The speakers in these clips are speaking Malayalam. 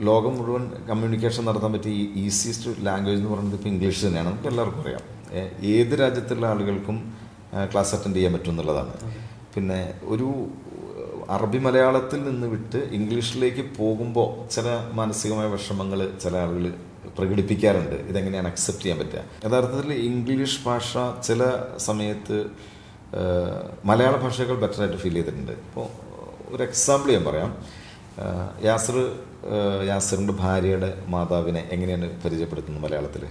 ലോകം മുഴുവൻ കമ്മ്യൂണിക്കേഷൻ നടത്താൻ പറ്റിയ ഈസിയസ്റ്റ് ലാംഗ്വേജ് എന്ന് പറയുന്നത് ഇപ്പോൾ ഇംഗ്ലീഷ് തന്നെയാണ്. നമുക്ക് എല്ലാവർക്കും അറിയാം. ഏത് രാജ്യത്തുള്ള ആളുകൾക്കും ക്ലാസ് അറ്റൻഡ് ചെയ്യാൻ പറ്റും എന്നുള്ളതാണ്. പിന്നെ ഒരു അറബി മലയാളത്തിൽ നിന്ന് വിട്ട് ഇംഗ്ലീഷിലേക്ക് പോകുമ്പോൾ ചില മാനസികമായ വിഷമങ്ങൾ ചില ആളുകൾ പ്രകടിപ്പിക്കാറുണ്ട്. ഇതെങ്ങനെയാണ് അക്സെപ്റ്റ് ചെയ്യാൻ പറ്റുക? യഥാർത്ഥത്തിൽ ഇംഗ്ലീഷ് ഭാഷ ചില സമയത്ത് മലയാള ഭാഷകൾ ബെറ്ററായിട്ട് ഫീൽ ചെയ്തിട്ടുണ്ട്. ഇപ്പോൾ ഒരു എക്സാമ്പിൾ ഞാൻ പറയാം. യാസർ യാസറിന്റെ യാസറിന്റെ ഭാര്യയുടെ മാതാവിനെ എങ്ങനെയാണ് പരിചയപ്പെടുത്തുന്നത് മലയാളത്തിൽ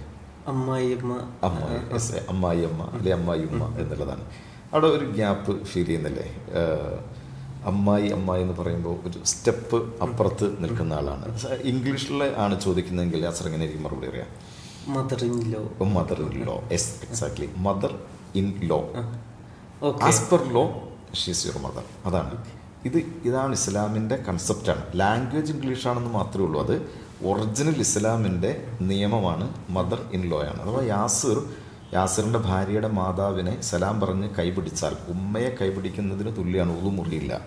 അമ്മായിയമ്മ അമ്മായി അമ്മായിയമ്മ അമ്മായി അമ്മ അല്ലെ അമ്മായി ഉമ്മ എന്നുള്ളതാണ്. അവിടെ ഒരു ഗ്യാപ്പ് ഫീൽ ചെയ്യുന്നില്ലേ? അമ്മായി അമ്മായി എന്ന് പറയുമ്പോൾ ഒരു സ്റ്റെപ്പ് അപ്പുറത്ത് നിൽക്കുന്ന ആളാണ്. ഇംഗ്ലീഷിൽ ആണ് ചോദിക്കുന്നതെങ്കിൽ യാസർ എങ്ങനെ എനിക്ക് മറുപടി അറിയാം? Mother in law mother in law yes exactly mother in law as per law she's your mother അതാണ്. ഇത് ഇതാണ് ഇസ്ലാമിന്റെ കൺസെപ്റ്റാണ് ലാംഗ്വേജ് ഇംഗ്ലീഷാണെന്ന് മാത്രമേ ഉള്ളൂ. അത് ഒറിജിനൽ ഇസ്ലാമിന്റെ നിയമമാണ് മദർ ഇൻ ലോ ആണ്. അഥവാ യാസിർ യാസിറിന്റെ ഭാര്യയുടെ മാതാവിനെ സലാം പറഞ്ഞ് കൈപിടിച്ചാൽ ഉമ്മയെ കൈപിടിക്കുന്നതിന് തുല്യമാണ് ഉതുമുറിയില്ല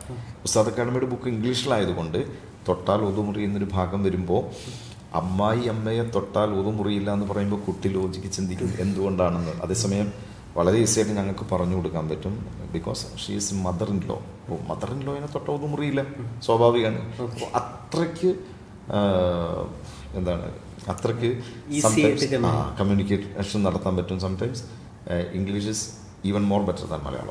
ഉസ്താദ് അക്കാഡമിയുടെ ബുക്ക് ഇംഗ്ലീഷിലായതുകൊണ്ട് തൊട്ടാൽ ഉതുമുറി എന്നൊരു ഭാഗം വരുമ്പോൾ അമ്മായി അമ്മയെ തൊട്ടാൽ ഉതുമുറിയില്ല എന്ന് പറയുമ്പോൾ കുട്ടി ലോജിക്ക് ചിന്തിക്കും എന്തുകൊണ്ടാണെന്ന്. അതേസമയം വളരെ ഈസി ആയിട്ട് ഞങ്ങൾക്ക് പറഞ്ഞു കൊടുക്കാൻ പറ്റും. Because she is mother in law oh mother in ലോയിനെ തൊട്ട ഒന്നും മുറിയില്ല. സ്വാഭാവികമാണ്. അത്രയ്ക്ക് എന്താണ് അത്രയ്ക്ക് കമ്മ്യൂണിക്കേഷൻ നടത്താൻ പറ്റും sometimes English even more better than Malayalam.